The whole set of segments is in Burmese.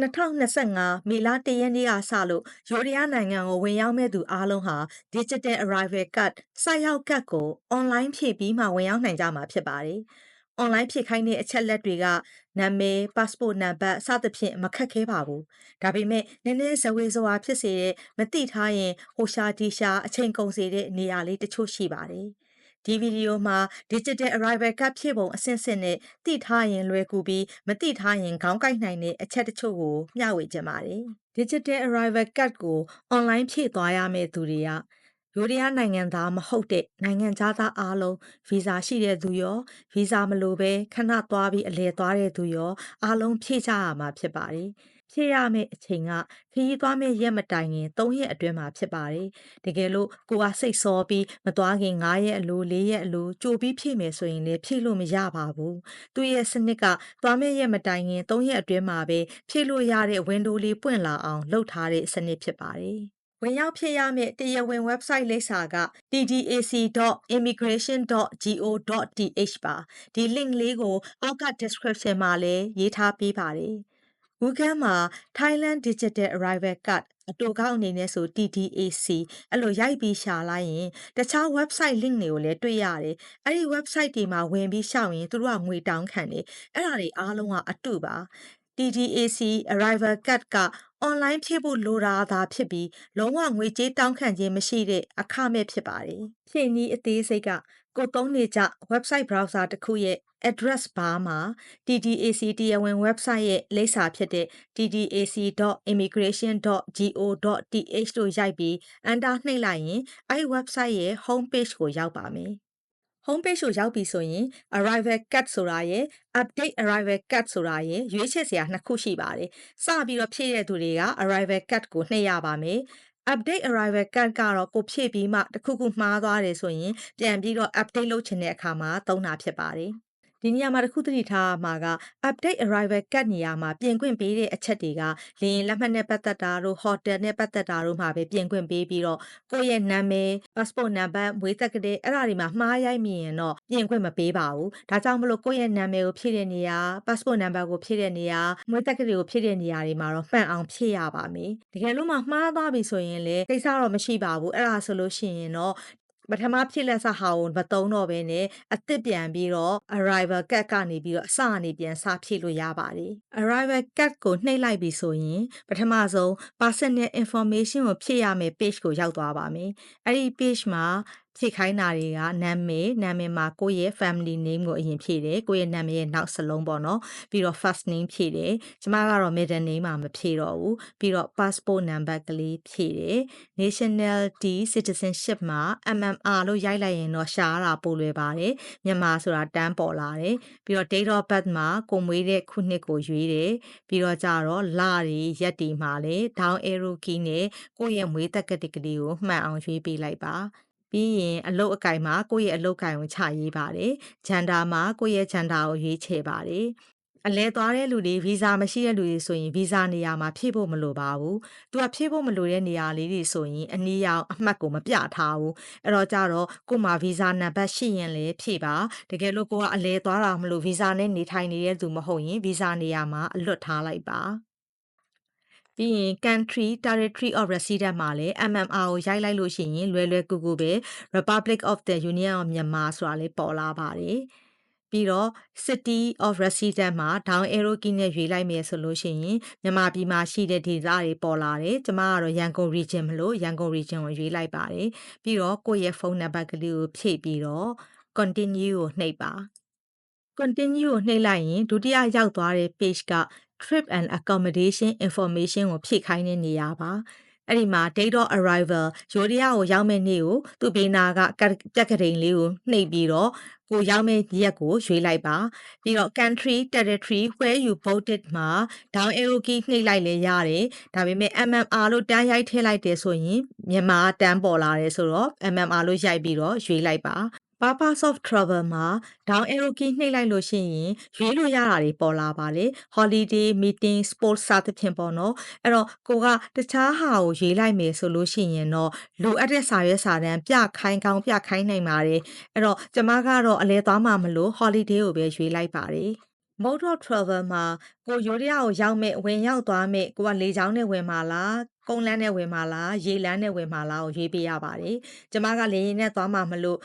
2025မေလ1ရက်နေ့ကစလို့ယူရီးယားနိုင်ငံကိုဝင်ရောက်မဲ့သူအားလုံးဟာ Digital Arrival Card စိုက်ရောက်ကတ်ကို online ဖြည့်ပြီးမှဝင်ရောက်နိုင်ကြမှာဖြစ်ပါတယ်။ online ဖြည့်ခိုင်းတဲ့အချက်လက်တွေကနာမည် passport နံပါတ်စသဖြင့်မခက်ခဲပါဘူး။ဒါပေမဲ့နည်းနည်းဇဝေဇဝါဖြစ်စေတဲ့မသိထားရင်ဟိုရှာဒီရှာအချိန်ကုန်စေတဲ့နေရာလေးတချို့ရှိပါတယ်။ ဒီဗီဒီယိုမှာ Digital Arrival Card ဖြည့်ပုံအဆင့်ဆင့်နဲ့သိထားရင်လွယ်ကူပြီးမသိထားရင်ခေါင်းကိုက်နိုင်တဲ့အချက်တချို့ကိုမျှဝေချင်ပါတယ်။ Digital Arrival Card ကို online ဖြည့်သွားရမယ့်သူတွေကယူရီးယားနိုင်ငံသားမဟုတ်တဲ့နိုင်ငံခြားသားအားလုံးဗီဇာရှိတဲ့သူရောဗီဇာမလိုဘဲခဏသွားပြီးအလဲသွားတဲ့သူရောအားလုံးဖြည့်ကြရမှာဖြစ်ပါတယ်။ ဖြည့်ရမယ့်အချိန်ကခရီးသွားမယ့်ရက်မတိုင်ခင်3ရက်အတွင်းမှာဖြစ်ပါတယ်။တကယ်လို့ကိုကစိတ်ဆောပြီးမသွားခင်9ရက်အလို4ရက်အလိုကြိုပြီးဖြည့်မယ်ဆိုရင်လည်းဖြည့်လို့မရပါဘူး။သူ့ရဲ့စနစ်ကသွားမယ့်ရက်မတိုင်ခင်3ရက်အတွင်းမှာပဲဖြည့်လို့ရတဲ့ window လေးပွင့်လာအောင်လုပ်ထားတဲ့စနစ်ဖြစ်ပါတယ်။ဝင်ရောက်ဖြည့်ရမယ့်တရားဝင် website လိပ်စာက tdac.immigration.go.th ပါဒီ link လေးကိုအောက်က description မှာလည်းရေးထားပေးပါတယ် Google မှာ Thailand Digital Arrival Card အတူကောက်အနေနဲ့ဆို TDAC အဲ့လိုရိုက်ပြီးရှာလိုက်ရင်တခြား website link တွေကိုလည်းတွေ့ရတယ်အဲ့ဒီ website တွေမှာဝင်ပြီးရှောက်ရင်သူတို့ကငွေတောင်းခံတယ်အဲ့ဒါတွေအားလုံးကအတူပါ TDAC Arrival Card က online ဖြည့်ဖို့လိုတာသာဖြစ်ပြီးလုံးဝငွေကြေးတောင်းခံခြင်းမရှိတဲ့အခမဲ့ဖြစ်ပါတယ်။ဖြည့်နည်းအသေးစိတ်ကကိုသုံးနေကြ website browser တစ်ခုရဲ့ address bar မှာ TDAC တရားဝင် website ရဲ့လိပ်စာဖြစ်တဲ့ tdac.immigration.go.th တို့ရိုက်ပြီး enter နှိပ်လိုက်ရင်အဲဒီ website ရဲ့ home page ကိုရောက်ပါမယ်။ home page ကိုရောက်ပြီဆိုရင် arrival card ဆိုတာရယ် update arrival card ဆိုတာရယ်ရွေးချယ်စရာနှစ်ခုရှိပါတယ်။စပြီးတော့ဖြည့်တဲ့သူတွေက arrival card ကိုနှိပ်ရပါမယ်။ update arrival card ကတော့ကိုဖြည့်ပြီးမှတစ်ခုခုမှားသွားတယ်ဆိုရင်ပြန်ပြီးတော့ update လုပ်ချင်တဲ့အခါမှာသုံးတာဖြစ်ပါတယ်။ ဒီနေရာမှာတစ်ခုသတိထားရမှာက update arrival card နေရာမှာပြင်ခွင့်ပေးတဲ့အချက်တွေကလေယာဉ်လက်မှတ်နဲ့ပတ်သက်တာတို့ hotel နဲ့ပတ်သက်တာတို့မှာပဲပြင်ခွင့်ပေးပြီးတော့ကိုယ့်ရဲ့နာမည် passport နံပါတ်မွေးသက်ကလေးအဲ့ဒါတွေမှာမှားရိုက်မိရင်တော့ပြင်ခွင့်မပေးပါဘူးဒါကြောင့်မလို့ကိုယ့်ရဲ့နာမည်ကိုဖြည့်တဲ့နေရာ passport နံပါတ်ကိုဖြည့်တဲ့နေရာမွေးသက်ကလေးကိုဖြည့်တဲ့နေရာတွေမှာတော့မှန်အောင်ဖြည့်ရပါမယ်တကယ်လို့မှမှားသွားပြီဆိုရင်လည်းကိစ္စတော့မရှိပါဘူးအဲ့ဒါဆိုလို့ရှိရင်တော့ ပထမဖြစ်လက်စဟာကိုမတုံးတော့ဘဲနဲ့အသစ်ပြန်ပြီးတော့ arrival card ကနေပြီးတော့အစအနေပြန်စဖြည့်လို့ရပါတယ် arrival card ကိုနှိပ်လိုက်ပြီဆိုရင်ပထမဆုံး personal information ကိုဖြည့်ရမယ့် page ကိုရောက်သွားပါမယ်အဲ့ဒီ page မှာဖြည့်ခိုင်းတာတွေကနာမည်နာမည်မှာကိုယ့်ရဲ့ family name ကိုအရင်ဖြည့်တယ်ကိုယ့်ရဲ့နာမည်ရဲ့နောက်စလုံးပေါ့နော်ပြီးတော့ first name ဖြည့်တယ်ကျမကတော့ middle name မှာမဖြည့်တော့ဘူးပြီးတော့ passport number ကလေးဖြည့်တယ် nationality citizenship မှာ MMR လို့ရိုက်လိုက်ရင်တော့ရှားတာပိုလွယ်ပါတယ်မြန်မာဆိုတာတန်းပေါ်လာတယ်ပြီးတော့ date of birth မှာကိုမွေးတဲ့ခုနှစ်ကိုရွေးတယ်ပြီးတော့ကြတော့လတွေရက်တွေမှာလည်း down arrow key နဲ့ကိုယ့်ရဲ့မွေးသက်ကတိကလေးကိုမှန်အောင်ရွေးပေးလိုက်ပါ ပြီးရင်အလုတ်အကင်မှာကိုယ့်ရဲ့အလုတ်ကင်ကိုခြရေးပါတယ်။ဂျန်ဒါမှာကိုယ့်ရဲ့ဂျန်ဒါကိုရွေးချယ်ပါတယ်။အလဲသွားတဲ့လူတွေဗီဇာမရှိတဲ့လူတွေဆိုရင်ဗီဇာနေရာမှာဖြည့်ဖို့မလိုပါဘူး။သူကဖြည့်ဖို့မလိုတဲ့နေရာလေးတွေဆိုရင်အနည်းရောက်အမှတ်ကိုမပြထားဘူး။အဲ့တော့ကြတော့ကို့မှာဗီဇာနံပါတ်ရှိရင်လည်းဖြည့်ပါ။တကယ်လို့ကိုကအလဲသွားတာမလို့ဗီဇာနဲ့နေထိုင်နေတဲ့သူမဟုတ်ရင်ဗီဇာနေရာမှာအလွတ်ထားလိုက်ပါ။ ပြီးရင် country territory of residence မှာလည်း MMR ကိုရိုက်လိုက်လို့ရှိရင်လွယ်လွယ်ကူကူပဲ Republic of the Union of Myanmar ဆိုတာလေးပေါ်လာပါတယ်ပြီးတော့ city of residence မှာ down arrow key နဲ့ရွေးလိုက်မယ်ဆိုလို့ရှိရင်မြန်မာပြည်မှာရှိတဲ့ဒေသတွေပေါ်လာတယ်။ကျမကတော့ရန်ကုန် region မလို့ရန်ကုန် region ကိုရွေးလိုက်ပါတယ်။ပြီးတော့ကိုယ့်ရဲ့ဖုန်းနံပါတ်ကလေးကိုဖြည့်ပြီးတော့ continue ကိုနှိပ်ပါ။ continue ကိုနှိပ်လိုက်ရင်ဒုတိယရောက်သွားတဲ့ page က trip and accommodation information ကိုဖြည့်ခိုင်းတဲ့နေရာပါအဲ့ဒီမှာ date of arrival ရိုးရီးယားကိုရောက်မဲ့နေ့ကိုသူ့ဘေးနာကပြက်ကတိန်လေးကိုနှိပ်ပြီးတော့ကိုရောက်မဲ့ရက်ကိုရွေးလိုက်ပါပြီးတော့ country territory where you voted မှာ down arrow key နှိပ်လိုက်လဲရတယ်ဒါပေမဲ့ MMR လို့တန်းရိုက်ထည့်လိုက်တယ်ဆိုရင်မြန်မာတန်းပေါ်လာတယ်ဆိုတော့ MMR လို့ရိုက်ပြီးတော့ရွေးလိုက်ပါ purpose of travel မှာ down arrow key နှိပ်လိုက်လို့ရှိရင်ရွေးလို့ရတာတွေပေါ်လာပါတယ် holiday meeting sports စသဖြင့်ပေါ့နော်အဲ့တော့ကိုကတခြားဟာကိုရွေးလိုက်မယ်ဆိုလို့ရှိရင်တော့လိုအပ်တဲ့စာရွက်စာတမ်းပြခိုင်းကောင်းပြခိုင်းနိုင်ပါတယ်အဲ့တော့ကျမကတော့အလဲသွားမှာမလို့ holiday ကိုပဲရွေးလိုက်ပါတယ် mode of travel မှာကိုယိုရီးယားကိုရောက်မဲ့ဝင်ရောက်သွားမဲ့ကိုကလေကြောင်းနဲ့ဝင်မှာလားကုန်းလမ်းနဲ့ဝင်မှာလားရေလမ်းနဲ့ဝင်မှာလားကိုရွေးပေးရပါတယ်။ကျမကလေယာဉ်နဲ့သွားမှာမလို့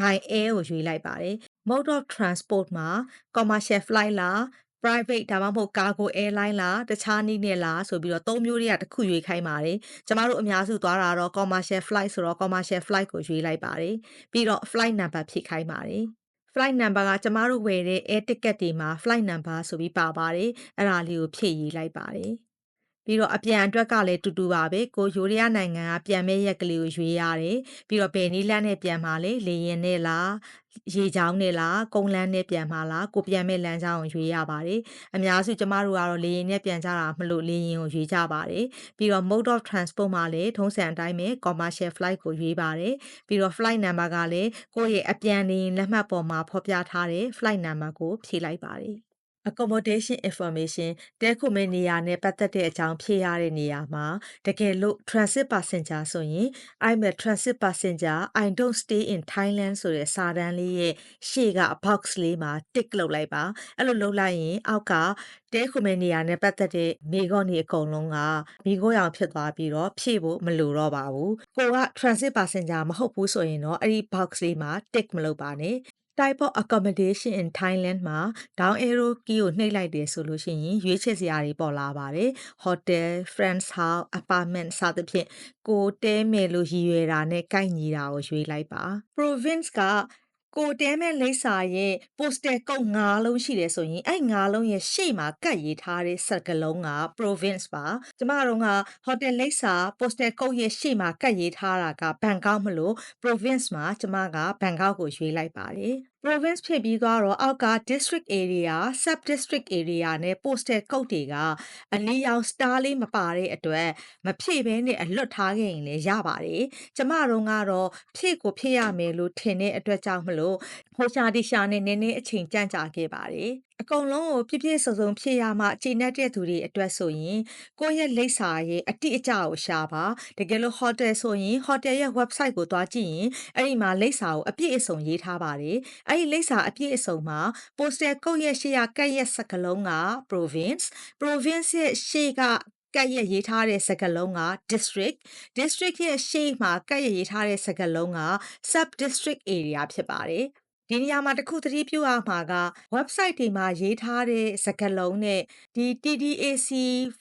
by air ကိုရွေးလိုက်ပါတယ်။ mode of transport မှာ commercial flight လား private ဒါမှမဟုတ် cargo airline လားတခြားနည်းနဲ့လားဆိုပြီးတော့သုံးမျိုးတွေကတစ်ခုရွေးခိုင်းပါတယ်။ကျမတို့အများစုသွားတာတော့ commercial flight ဆိုတော့ commercial flight ကိုရွေးလိုက်ပါတယ်။ပြီးတော့ flight number ဖြည့်ခိုင်းပါတယ်။ flight number ကကျမတို့ဝယ်တဲ့ air ticket တွေမှာ flight number ဆိုပြီးပါပါတယ်။အဲ့ဒါလေးကိုဖြည့်ရေးလိုက်ပါတယ်။ ပြီးတော့အပြန်အတွက်ကလည်းတူတူပါပဲကိုယိုရီးယားနိုင်ငံကပြန်မဲ့ရက်ကလေးကိုရွေးရတယ်ပြီးတော့ဘယ်နည်းလမ်းနဲ့ပြန်မှာလဲလေရင်နဲ့လားရေချောင်းနဲ့လားကုန်းလမ်းနဲ့ပြန်မှာလားကိုပြန်မဲ့လမ်းကြောင်းကိုရွေးရပါတယ်အများစုကျမတို့ကတော့လေရင်နဲ့ပြန်ကြတာမလို့လေရင်ကိုရွေးကြပါတယ်ပြီးတော့ mode of transport မှာလည်းထုံးစံအတိုင်းပဲ commercial flight ကိုရွေးပါတယ်ပြီးတော့ flight number ကလည်းကိုယ့်ရဲ့အပြန်လေရင်လက်မှတ်ပေါ်မှာဖော်ပြထားတဲ့ flight number ကိုဖြည့်လိုက်ပါတယ် accommodation information တဲခုမဲ့နေရာနဲ့ပတ်သက်တဲ့အကြောင်းဖြည့်ရတဲ့နေရာမှာတကယ်လို့ transit passenger ဆိုရင် I'm a transit passenger I don't stay in Thailand ဆိုတဲ့စာတန်းလေးရဲ့ရှေ့က box လေးမှာ tick လုပ်လိုက်ပါအဲ့လိုလုပ်လိုက်ရင်အောက်ကတဲခုမဲ့နေရာနဲ့ပတ်သက်တဲ့မိကောနေအကုန်လုံးကမိခိုးရောင်ဖြစ်သွားပြီးတော့ဖြည့်ဖို့မလိုတော့ပါဘူးကိုက transit passenger မဟုတ်ဘူးဆိုရင်တော့အဲ့ဒီ box လေးမှာ tick မလုပ်ပါနဲ့ type of accommodation in Thailand မှာ down arrow key ကိုနှိပ်လိုက်တယ်ဆိုလို့ရှိရင်ရွေးချယ်စရာတွေပေါ်လာပါတယ်။ hotel, friends house, apartment စသဖြင့်ကိုတဲမယ်လို့ရည်ရွယ်တာနဲ့ကိုက်ညီတာကိုရွေးလိုက်ပါ province က ကိုတဲမဲ့လိပ်စာရဲ့ postal code ၅လုံးရှိတယ်ဆိုရင်အဲ့၅လုံးရဲ့ရှေ့မှာကတ်ရေးထားတဲ့စကားလုံးက province ပါကျမတို့က hotel လိပ်စာ postal code ရဲ့ရှေ့မှာကတ်ရေးထားတာကဘန်ကောက်မလို့ province မှာကျမကဘန်ကောက်ကိုရွေးလိုက်ပါတယ် province ဖြစ်ပြီးသွားတော့အောက်က district area sub district area နဲ့ postal code တွေကအလီရောင် star လေးမပါတဲ့အတွက်မဖြည့်ဘဲနဲ့အလွတ်ထားခဲ့ရင်လည်းရပါတယ်ကျမတို့ကတော့ဖြည့်ကိုဖြည့်ရမယ်လို့ထင်တဲ့အတွက်ကြောင့်မလို့ဟိုရှာဒီရှာနဲ့နည်းနည်းအချိန်ကြန့်ကြာခဲ့ပါတယ် အကုန်လုံးကို ပြည့်ပြည့်စုံစုံဖြည့်ရမှအချိန်နဲ့တဲ့သူတွေအတွက်ဆိုရင် ကိုယ့်ရဲ့လိပ်စာရဲ့ အတိအကျကိုရှာပါ တကယ်လို့ hotel ဆိုရင် hotel ရဲ့ website ကို သွားကြည့်ရင် အဲ့ဒီမှာ လိပ်စာကို အပြည့်အစုံ ရေးထားပါတယ် အဲ့ဒီ လိပ်စာအပြည့်အစုံမှာ postal code ရဲ့ ရှေ့ကကတ်ရဲ့စကလုံးက province province ရဲ့ ရှေ့ကကတ်ရရေးထားတဲ့ စကားလုံးက district district ရဲ့ ရှေ့မှာကတ်ရရေးထားတဲ့ စကားလုံးက sub district area ဖြစ်ပါတယ် ဒီနေရာမှာတစ်ခုသတိပြုရမှာက website တွေမှာရေးထားတဲ့စကားလုံးနဲ့ဒီ TDAC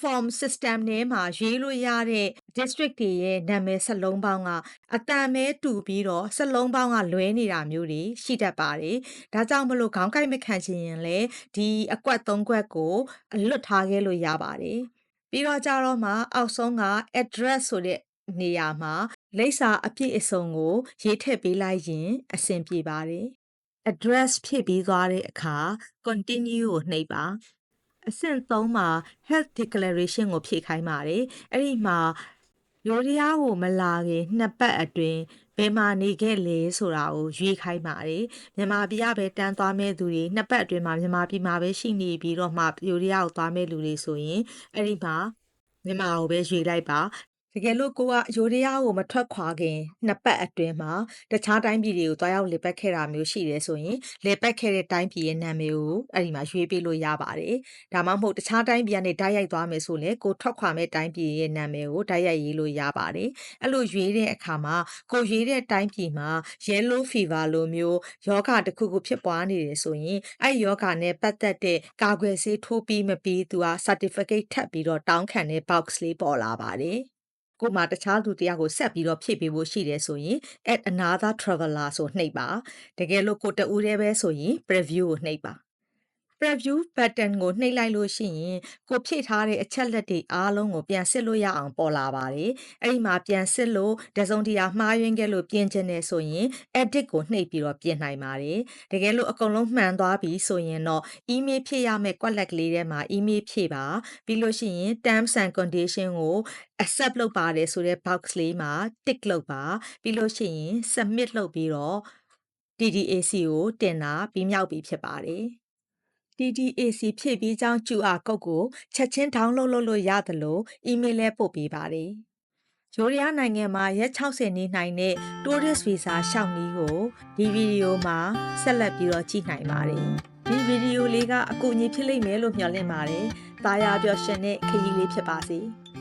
form system ထဲမှာရေးလို့ရတဲ့ district တွေရဲ့နာမည်စလုံးပေါင်းကအတန်မဲတူပြီးတော့စလုံးပေါင်းကလွဲနေတာမျိုးတွေရှိတတ်ပါတယ်။ဒါကြောင့်မလို့ခေါင်းကိုက်မခံချင်ရင်လည်းဒီအကွက်၃ကွက်ကိုအလွတ်ထားခဲ့လို့ရပါတယ်။ပြီးတော့ကြတော့မှအောက်ဆုံးက address ဆိုတဲ့နေရာမှာလိပ်စာအပြည့်အစုံကိုရေးထည့်ပေးလိုက်ရင်အဆင်ပြေပါတယ်။ address ဖြည့်ပြီးသွားတဲ့အခါ continue ကိုနှိပ်ပါအဆင့်3မှာ health declaration ကိုဖြည့်ခိုင်းပါတယ်အဲ့ဒီမှာယိုရီးယားကိုမလာခင်နှစ်ပတ်အတွင်းဘယ်မှာနေခဲ့လဲဆိုတာကိုရွေးခိုင်းပါတယ်မြန်မာပြည်ကပဲတန်းသွားမဲ့သူတွေနှစ်ပတ်အတွင်းမှာမြန်မာပြည်မှာပဲရှိနေပြီးတော့မှယိုရီးယားကိုသွားမဲ့လူတွေဆိုရင်အဲ့ဒီမှာမြန်မာကိုပဲရွေးလိုက်ပါ တကယ်လို့ကိုကယိုရီးယားကိုမထွက်ခွာခင်နှစ်ပတ်အတွင်းမှာတခြားတိုင်းပြည်တွေကိုတွားရောက်လေပတ်ခဲ့တာမျိုးရှိတယ်ဆိုရင်လေပတ်ခဲ့တဲ့တိုင်းပြည်ရဲ့နာမည်ကိုအဲ့ဒီမှာရွေးပေးလို့ရပါတယ်။ဒါမှမဟုတ်တခြားတိုင်းပြည်ကနေတိုက်ရိုက်သွားမယ်ဆိုလည်းကိုထွက်ခွာမဲ့တိုင်းပြည်ရဲ့နာမည်ကိုတိုက်ရိုက်ရေးလို့ရပါတယ်။အဲ့လိုရွေးတဲ့အခါမှာကိုရွေးတဲ့တိုင်းပြည်မှာ yellow fever လိုမျိုးယောဂတစ်ခုခုဖြစ်ပွားနေတယ်ဆိုရင်အဲ့ယောဂနဲ့ပတ်သက်တဲ့ကာကွယ်ဆေးထိုးပြီးမပြီးသူက certificate ထပ်ပြီးတော့တောင်းခံတဲ့ box လေးပေါ်လာပါတယ်။ ကိုမှတခြားသူတယောက်ကိုဆက်ပြီးတော့ဖြည့်ပေးဖို့ရှိတယ်ဆိုရင် add another traveler ဆိုနှိပ်ပါတကယ်လို့ကိုတဦးတည်းပဲဆိုရင် preview ကိုနှိပ်ပါ preview button ကိုနှိပ်လိုက်လို့ရှိရင်ကိုဖြည့်ထားတဲ့အချက်လက်တွေအားလုံးကိုပြန်စစ်လို့ရအောင်ပေါ်လာပါတယ်။အဲ့ဒီမှာပြန်စစ်လို့တစုံတရာမှားယွင်းခဲ့လို့ပြင်ချင်တယ်ဆိုရင် edit ကိုနှိပ်ပြီးတော့ပြင်နိုင်ပါတယ်။တကယ်လို့အကုန်လုံးမှန်သွားပြီဆိုရင်တော့ email ဖြည့်ရမယ့် quality လေးထဲမှာ email ဖြည့်ပါပြီးလို့ရှိရင် terms and condition ကို accept လုပ်ပါတယ်ဆိုတဲ့ box လေးမှာ tick လုပ်ပါပြီးလို့ရှိရင် submit လုပ်ပြီးတော့ TDAC ကိုတင်တာပြီးမြောက်ပြီဖြစ်ပါတယ်။ TDAC ဖြည့်ပြီးကြောင်း QR code ကိုချက်ချင်း download လုပ်လို့ရသလို email လည်းပို့ပေးပါတယ်။ဂျိုးရီးယားနိုင်ငံမှာရက်60နေနိုင်တဲ့ tourist visa ရှောက်နည်းကိုဒီဗီဒီယိုမှာဆက်လက်ပြီးတော့ကြည့်နိုင်ပါတယ်။ဒီဗီဒီယိုလေးကအကူအညီဖြစ်လိမ့်မယ်လို့မျှော်လင့်ပါတယ်။ตาရပျော်ရှင်တဲ့ခရီးလေးဖြစ်ပါစေ။